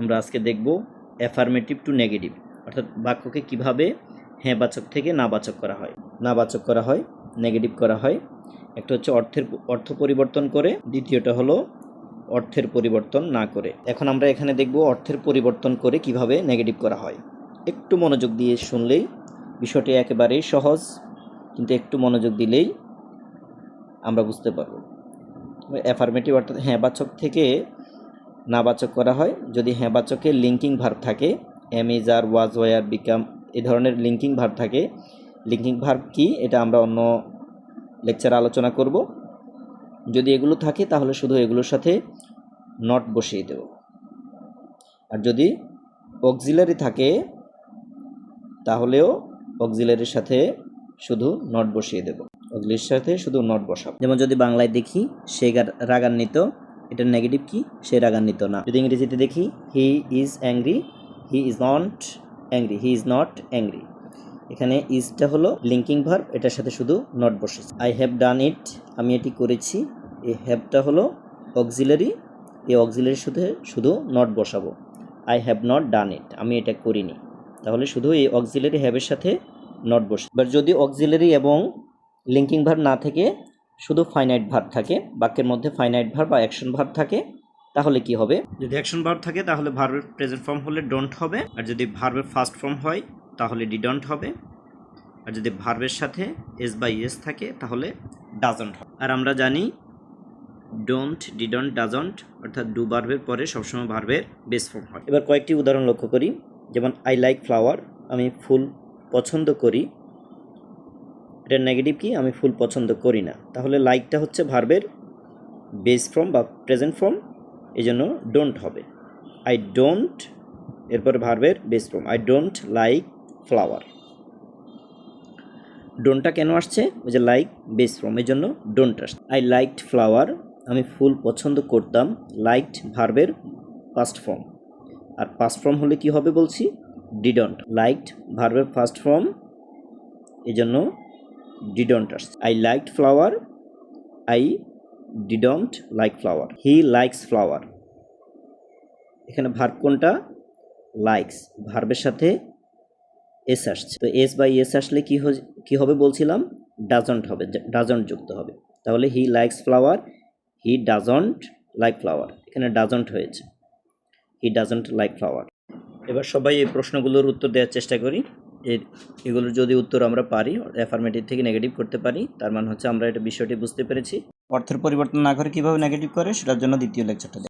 আমরা আজকে দেখব অ্যাফার্মেটিভ টু নেগেটিভ অর্থাৎ বাক্যকে কীভাবে হ্যাঁ বাচক থেকে না বাচক করা হয়। না বাচক করা হয় নেগেটিভ করা হয়। একটা হচ্ছে অর্থের অর্থ পরিবর্তন করে, দ্বিতীয়টা হলো অর্থের পরিবর্তন না করে। এখন আমরা এখানে দেখব অর্থের পরিবর্তন করে কীভাবে নেগেটিভ করা হয়। একটু মনোযোগ দিয়ে শুনলেই বিষয়টি একেবারেই সহজ, কিন্তু একটু মনোযোগ দিলেই আমরা বুঝতে পারব। অ্যাফার্মেটিভ অর্থাৎ হ্যাঁ বাচক থেকে নাবাচক করা হয়। যদি হ্যাঁ বাচকে লিঙ্কিং ভার্ব থাকে am are was were become, এ ধরনের লিঙ্কিং ভার্ব থাকে, লিঙ্কিং ভার্ব কি, এটা আমরা অন্য লেকচারে আলোচনা করব। যদি এগুলো থাকে, তাহলে শুধু এগুলোর সাথে নট বসিয়ে দেব। আর যদি অক্সিলারি থাকে, তাহলেও অক্সিলারির সাথে শুধু নট বসিয়ে দেব। অক্সিলারির সাথে শুধু নট বসাবো। যেমন যদি বাংলায় দেখি, সে রাগান্বিত এটার নেগেটিভ কি? সে রাগান্বিত না। যদি ইংরেজিতে দেখি he is angry he is not angry he is not angry এখানে ইজটা হলো লিঙ্কিং ভার্ব এটার সাথে শুধু নট বসেছে। আই হ্যাভ ডান ইট আমি এটি করেছি। এই হ্যাভটা হলো অক্সিলারি এই অক্সিলারির সাথে শুধু নট বসাবো। I have not done it আমি এটা করিনি। তাহলে শুধু এই অক্সিলারি হ্যাভের সাথে নট বসে। এবার যদি অক্সিলারি এবং লিঙ্কিং ভার্ব না থেকে শুধু ফাইনাইট ভার্ব থাকে, বাক্যের মধ্যে ফাইনাইট ভার্ব বা অ্যাকশন ভার্ব থাকে, তাহলে কি হবে? যদি অ্যাকশন ভার্ব থাকে, তাহলে ভার্বের প্রেজেন্ট ফর্ম হলে ডোন্ট হবে, আর যদি ভার্বের ফার্স্ট ফর্ম হয়, তাহলে ডিডন্ট হবে, আর যদি ভার্বের সাথে এস বাই এস থাকে, তাহলে ডাজন্ট হবে। আর আমরা জানি ডোন্ট ডিডন্ট ডাজন্ট অর্থাৎ ডু ভার্বের পরে সবসময় ভার্বের বেস ফর্ম হয়। এবার কয়েকটি উদাহরণ লক্ষ্য করি, যেমন আই লাইক ফ্লাওয়ার আমি ফুল পছন্দ করি। এটার নেগেটিভ কি? আমি ফুল পছন্দ করি না। তাহলে লাইকটা হচ্ছে ভার্বের বেস ফর্ম বা প্রেজেন্ট ফর্ম এই জন্য ডোন্ট হবে। আই ডোন্ট এরপর ভার্বের base form I don't like flower ডোনটা কেন আসছে? ওই যে লাইক বেস ফর্ম এই জন্য ডোন্ট আসছে। আই লাইকড ফ্লাওয়ার আমি ফুল পছন্দ করতাম লাইকড ভার্বের ফার্স্ট ফর্ম আর ফার্স্ট ফর্ম হলে কি হবে বলছি? ডিডন্ট লাইকড ভার্বের ফার্স্ট ফর্ম এই জন্য আসছে I liked flower I didn't like flower he likes flower এখানে ভার্ব কোনটা? লাইকস ভার্বের সাথে এস আসছে। তো এস বাই এস আসলে কি কি হবে বলছিলাম? ডাজন্ট হবে। ডাজন্ট যুক্ত হবে। তাহলে he likes flower he doesn't like flower এখানে ডাজন্ট হয়েছে। হি ডাজন্ট লাইক ফ্লাওয়ার এবার সবাই এই প্রশ্নগুলোর উত্তর দেওয়ার চেষ্টা করি। এ- এগুলোর যদি উত্তর আমরা পারি অ্যাফার্মেটিভ থেকে নেগেটিভ করতে পারি, তার মানে হচ্ছে আমরা এটা বিষয়টি বুঝতে পেরেছি। অর্থের পরিবর্তন না করে কীভাবে নেগেটিভ করে, সেটার জন্য দ্বিতীয় লেকচারটা